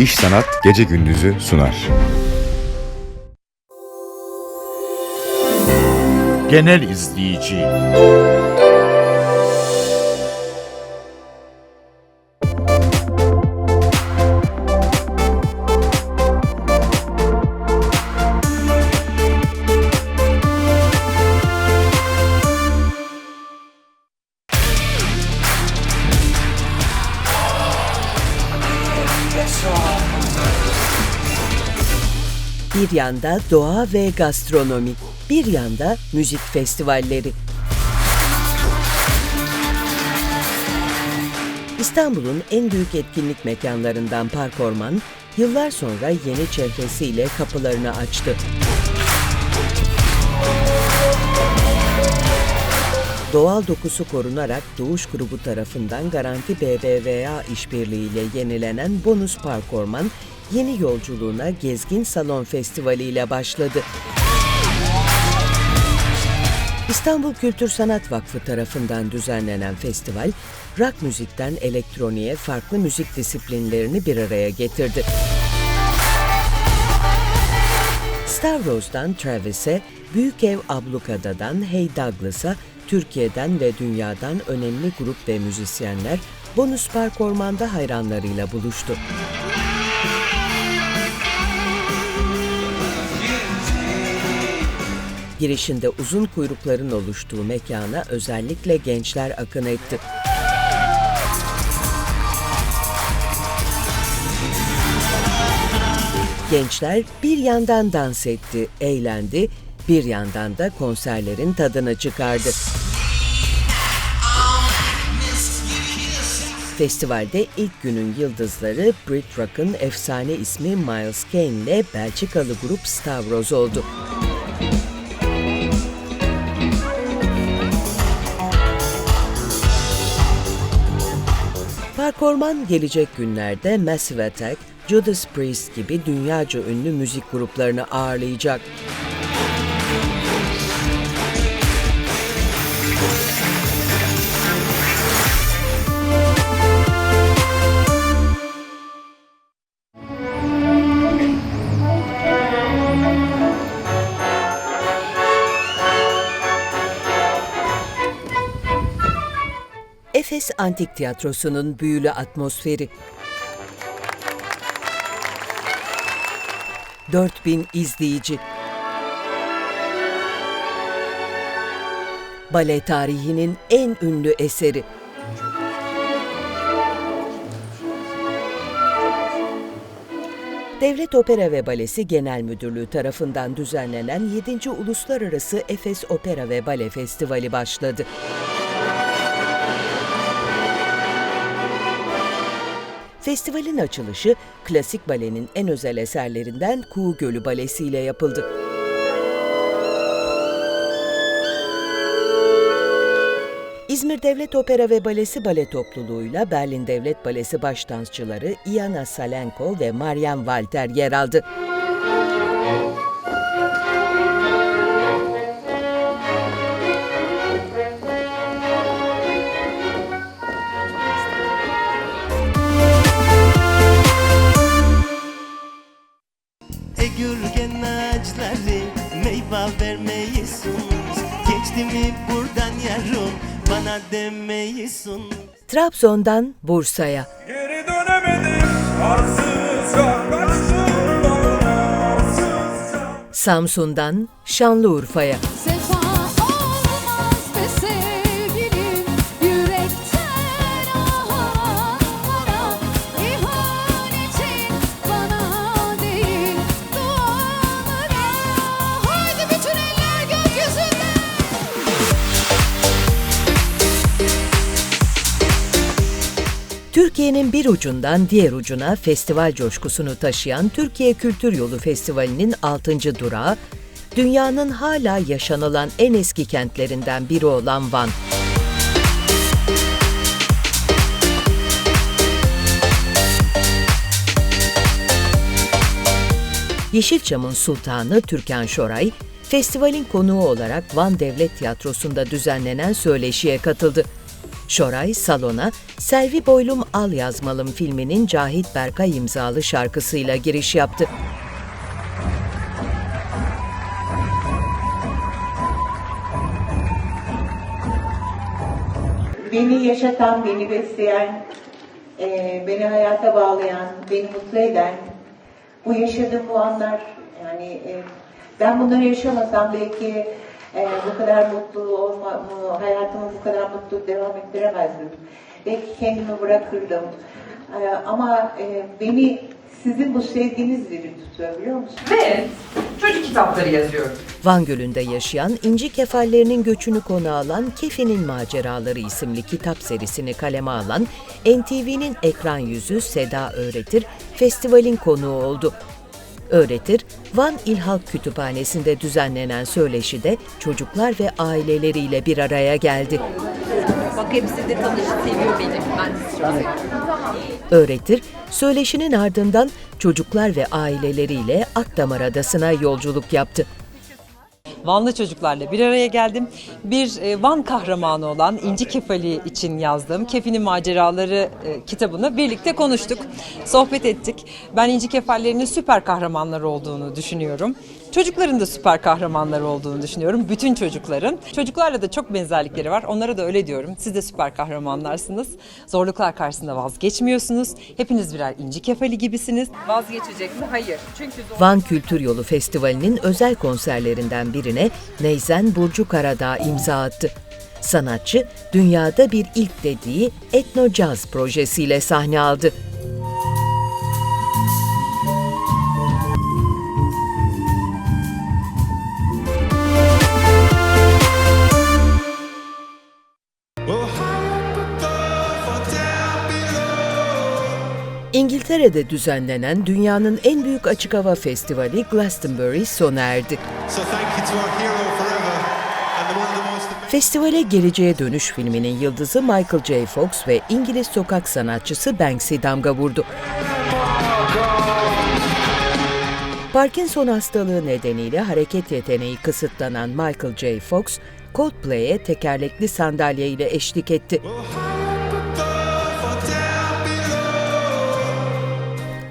İş Sanat Gece Gündüz'ü sunar. Genel izleyici. Bir yanda doğa ve gastronomi, bir yanda müzik festivalleri. İstanbul'un en büyük etkinlik mekanlarından Park Orman, yıllar sonra yeni çehresiyle kapılarını açtı. Doğal dokusu korunarak Doğuş Grubu tarafından Garanti BBVA işbirliğiyle yenilenen Bonus Park Orman, yeni yolculuğuna Gezgin Salon Festivali ile başladı. İstanbul Kültür Sanat Vakfı tarafından düzenlenen festival, rock müzikten elektroniğe farklı müzik disiplinlerini bir araya getirdi. Stavros'tan Travis'e, Büyük Ev Ablukada'dan Hey Douglas'a, Türkiye'den ve dünyadan önemli grup ve müzisyenler Bonus Park Orman'da hayranlarıyla buluştu. Girişinde uzun kuyrukların oluştuğu mekana özellikle gençler akın etti. Gençler bir yandan dans etti, eğlendi, bir yandan da konserlerin tadını çıkardı. Festivalde ilk günün yıldızları Brit Rock'ın efsane ismi Miles Kane ile Belçikalı grup Stavros oldu. Park Orman gelecek günlerde Massive Attack, Judas Priest gibi dünyaca ünlü müzik gruplarını ağırlayacak. Efes Antik Tiyatrosu'nun büyülü atmosferi. 4000 izleyici. Bale tarihinin en ünlü eseri. Devlet Opera ve Balesi Genel Müdürlüğü tarafından düzenlenen 7. Uluslararası Efes Opera ve Bale Festivali başladı. Festivalin açılışı klasik balenin en özel eserlerinden Kuğu Gölü Balesi ile yapıldı. İzmir Devlet Opera ve Balesi Bale Topluluğu'yla Berlin Devlet Balesi başdansçıları Iana Salenko ve Marian Walter yer aldı. Trabzon'dan Bursa'ya, Geri dönemedim arsızca kaçtım arsızca Samsun'dan Şanlıurfa'ya, Türkiye'nin bir ucundan diğer ucuna festival coşkusunu taşıyan Türkiye Kültür Yolu Festivali'nin 6. durağı, dünyanın hala yaşanılan en eski kentlerinden biri olan Van. Yeşilçam'ın sultanı Türkan Şoray, festivalin konuğu olarak Van Devlet Tiyatrosu'nda düzenlenen söyleşiye katıldı. Şoray salona Selvi Boylum Al Yazmalım filminin Cahit Berkay imzalı şarkısıyla giriş yaptı. beni yaşatan, beni besleyen, e, beni hayata bağlayan, beni mutlu eden, bu yaşadığım bu anlar, yani e, ben bunları yaşamasam belki e, bu kadar mutlu olma, bu- hayatımı bu kadar mutlu devam ettiremezdim. Belki kendimi bırakırdım. E, ama e, beni sizin bu sevginiz diri tutuyor biliyor musunuz? Ve çocuk kitapları yazıyorum. Van Gölü'nde yaşayan inci kefallerinin göçünü konu alan Kefi'nin Maceraları isimli kitap serisini kaleme alan NTV'nin ekran yüzü Seda Öğretir, festivalin konuğu oldu. Öğretir, Van İl Halk Kütüphanesi'nde düzenlenen söyleşide çocuklar ve aileleriyle bir araya geldi. Bak hepsi de tanış, seviyor beni. Ben de sizi çok seviyorum. Öğretir, söyleşinin ardından çocuklar ve aileleriyle Akdamar Adası'na yolculuk yaptı. Vanlı çocuklarla bir araya geldim. Bir e, Van kahramanı olan İnci Kefali için yazdığım Kefi'nin Maceraları e, kitabını birlikte konuştuk, sohbet ettik. Ben İnci Kefallerinin süper kahramanlar olduğunu düşünüyorum. Çocukların da süper kahramanlar olduğunu düşünüyorum. Bütün çocukların. Çocuklarla da çok benzerlikleri var. Onlara da öyle diyorum. Siz de süper kahramanlarsınız. Zorluklar karşısında vazgeçmiyorsunuz. Hepiniz birer İnci Kefali gibisiniz. Vazgeçecek mi? Hayır. Çünkü zor- Van Kültür Yolu Festivali'nin özel konserlerinden birine Neyzen Burcu Karadağ imza attı. Sanatçı, dünyada bir ilk dediği Etno Jazz projesiyle sahne aldı. İngiltere'de düzenlenen dünyanın en büyük açık hava festivali Glastonbury sona erdi. So. Festivale Geleceğe Dönüş filminin yıldızı Michael J. Fox ve İngiliz sokak sanatçısı Banksy damga vurdu. Parkinson hastalığı nedeniyle hareket yeteneği kısıtlanan Michael J. Fox, Coldplay'e tekerlekli sandalye ile eşlik etti.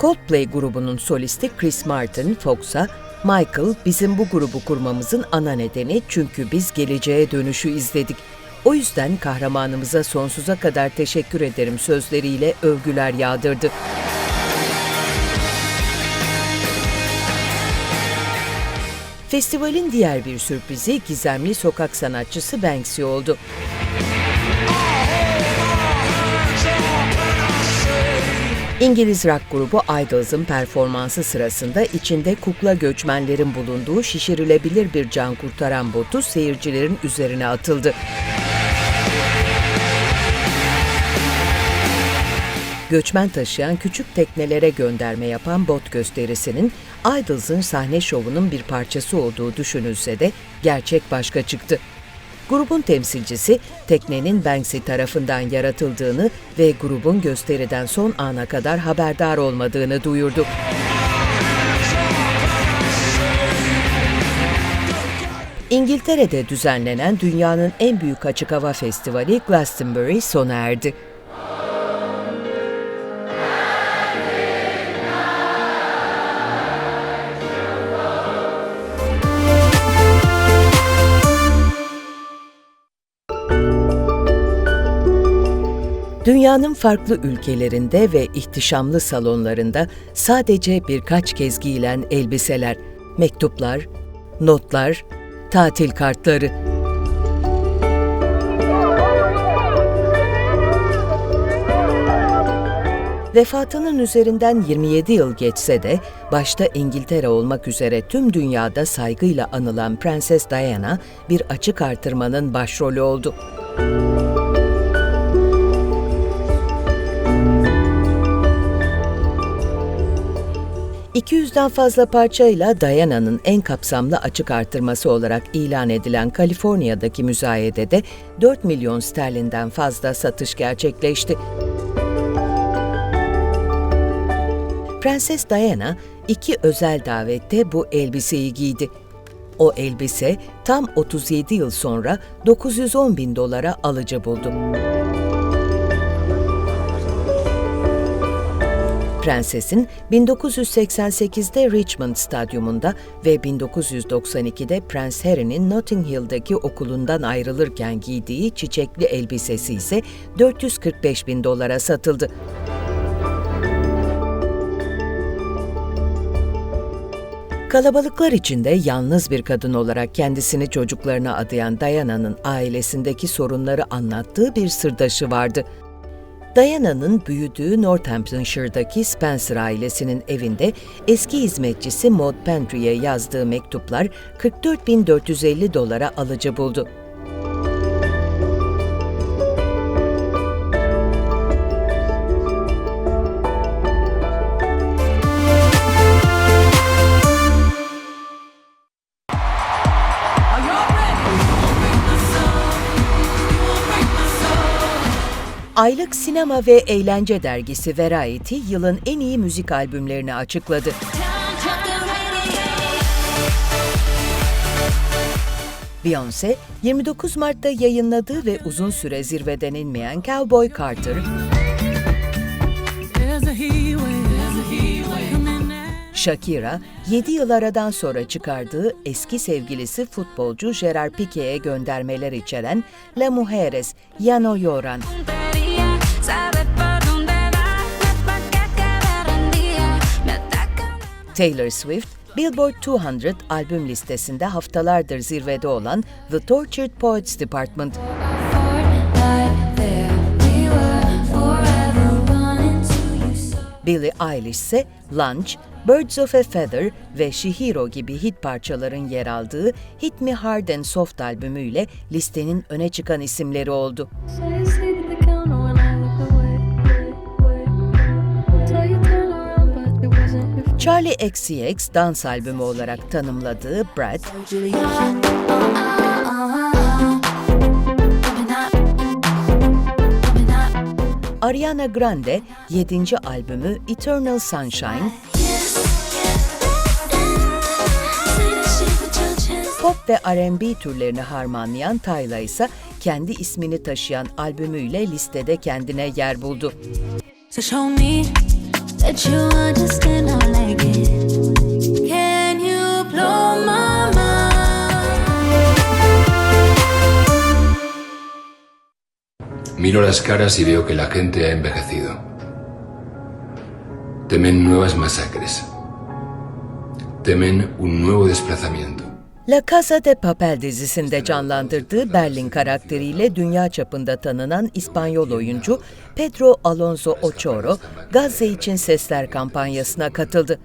Coldplay grubunun solisti Chris Martin, Fox'a Michael, bizim bu grubu kurmamızın ana nedeni çünkü biz geleceğe dönüşü izledik. O yüzden kahramanımıza sonsuza kadar teşekkür ederim sözleriyle övgüler yağdırdı. Festivalin diğer bir sürprizi gizemli sokak sanatçısı Banksy oldu. İngiliz rock grubu Idles'ın performansı sırasında içinde kukla göçmenlerin bulunduğu şişirilebilir bir can kurtaran botu seyircilerin üzerine atıldı. Göçmen taşıyan küçük teknelere gönderme yapan bot gösterisinin Idles'ın sahne şovunun bir parçası olduğu düşünülse de gerçek başka çıktı. Grubun temsilcisi teknenin Banksy tarafından yaratıldığını ve grubun gösteriden son ana kadar haberdar olmadığını duyurdu. İngiltere'de düzenlenen dünyanın en büyük açık hava festivali Glastonbury sona erdi. Dünyanın farklı ülkelerinde ve ihtişamlı salonlarında sadece birkaç kez giyilen elbiseler, mektuplar, notlar, tatil kartları. Vefatının üzerinden 27 yıl geçse de başta İngiltere olmak üzere tüm dünyada saygıyla anılan Prenses Diana bir açık artırmanın başrolü oldu. 200'den fazla parçayla Diana'nın en kapsamlı açık artırması olarak ilan edilen Kaliforniya'daki müzayedede 4 milyon sterlinden fazla satış gerçekleşti. Prenses Diana iki özel davette bu elbiseyi giydi. O elbise tam 37 yıl sonra 910 bin dolara alıcı buldu. Prenses'in 1988'de Richmond Stadyumunda ve 1992'de Prens Harry'nin Notting Hill'deki okulundan ayrılırken giydiği çiçekli elbisesi ise 445 bin dolara satıldı. Kalabalıklar içinde yalnız bir kadın olarak kendisini çocuklarına adayan Diana'nın ailesindeki sorunları anlattığı bir sırdaşı vardı. Diana'nın büyüdüğü Northamptonshire'daki Spencer ailesinin evinde eski hizmetçisi Maud Pentry'e yazdığı mektuplar 44.450 dolara alıcı buldu. Aylık sinema ve eğlence dergisi Variety yılın en iyi müzik albümlerini açıkladı. Beyoncé, 29 Mart'ta yayınladığı ve uzun süre zirveden inmeyen Cowboy Carter, Shakira, 7 yıl aradan sonra çıkardığı eski sevgilisi futbolcu Gerard Piqué'ye göndermeler içeren La Mujeres, Ya No Taylor Swift, Billboard 200 albüm listesinde haftalardır zirvede olan The Tortured Poets Department, Billie Eilish ise Lunch, Birds of a Feather ve Shihiro gibi hit parçaların yer aldığı Hit Me Hard and Soft albümüyle listenin öne çıkan isimleri oldu. Charlie XCX dans albümü olarak tanımladığı Brad, Ariana Grande 7. albümü Eternal Sunshine, pop ve R&B türlerini harmanlayan Tyla ise kendi ismini taşıyan albümüyle listede kendine yer buldu. So Miro las caras y veo que la gente ha envejecido. Temen nuevas masacres. Temen un nuevo desplazamiento. La Casa de Papel dizisinde canlandırdığı Berlin karakteriyle dünya çapında tanınan İspanyol oyuncu Pedro Alonso Ochoa, Gazze için Sesler kampanyasına katıldı.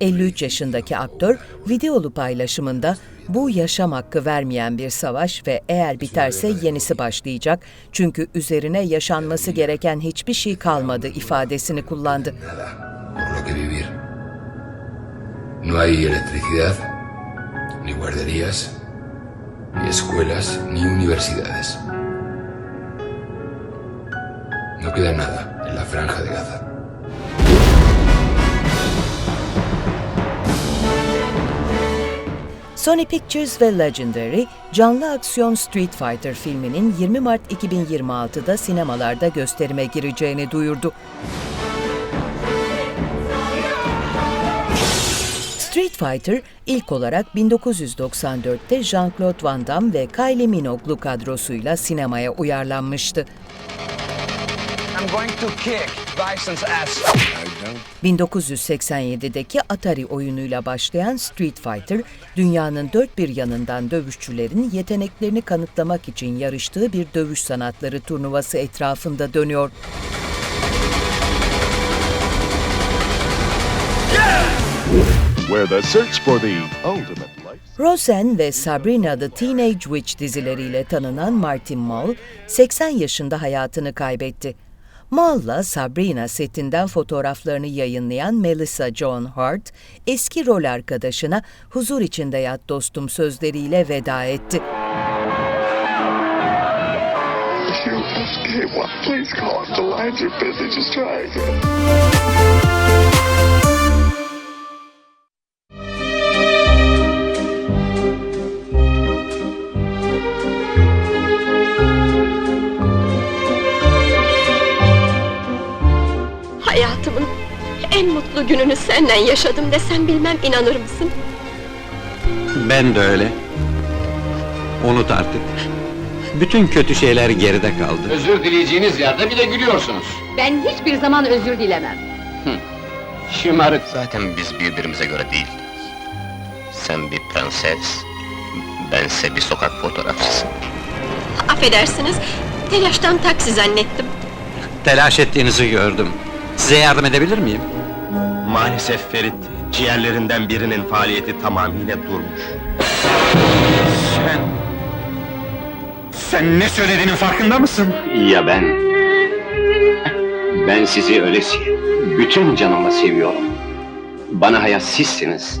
53 yaşındaki aktör videolu paylaşımında bu yaşam hakkı vermeyen bir savaş ve eğer biterse yenisi başlayacak çünkü üzerine yaşanması gereken hiçbir şey kalmadı ifadesini kullandı. No hay electricidad, ni guarderías, ni escuelas, ni universidades. No queda nada en la franja de Gaza. Sony Pictures ve Legendary, canlı aksiyon Street Fighter filminin 20 Mart 2026'da sinemalarda gösterime gireceğini duyurdu. Street Fighter ilk olarak 1994'te Jean-Claude Van Damme ve Kylie Minogue kadrosuyla sinemaya uyarlanmıştı. I'm going to kick Bison's ass. 1987'deki Atari oyunuyla başlayan Street Fighter, dünyanın dört bir yanından dövüşçülerin yeteneklerini kanıtlamak için yarıştığı bir dövüş sanatları turnuvası etrafında dönüyor. Where the search for the ultimate life. Roseanne ve Sabrina the Teenage Witch dizileriyle tanınan Martin Mull, 80 yaşında hayatını kaybetti. Mull'la Sabrina setinden fotoğraflarını yayınlayan Melissa Joan Hart, eski rol arkadaşına huzur içinde yat dostum sözleriyle veda etti. Please call us. The lines are busy. Just try again. Senden yaşadım desem bilmem inanır mısın? Ben de öyle. Unut artık. Bütün kötü şeyler geride kaldı. Özür dileyeceğiniz yerde bir de gülüyorsunuz. Ben hiçbir zaman özür dilemem. Şımarık. Zaten biz birbirimize göre değiliz. Sen bir prenses, bense bir sokak fotoğrafçısı. Affedersiniz, telaştan taksi zannettim. Telaş ettiğinizi gördüm. Size yardım edebilir miyim? Maalesef Ferit, ciğerlerinden birinin faaliyeti tamamıyla durmuş. Sen... Sen ne söylediğinin farkında mısın? Ya ben? Ben sizi öylesiye, bütün canımla seviyorum. Bana hayat sizsiniz.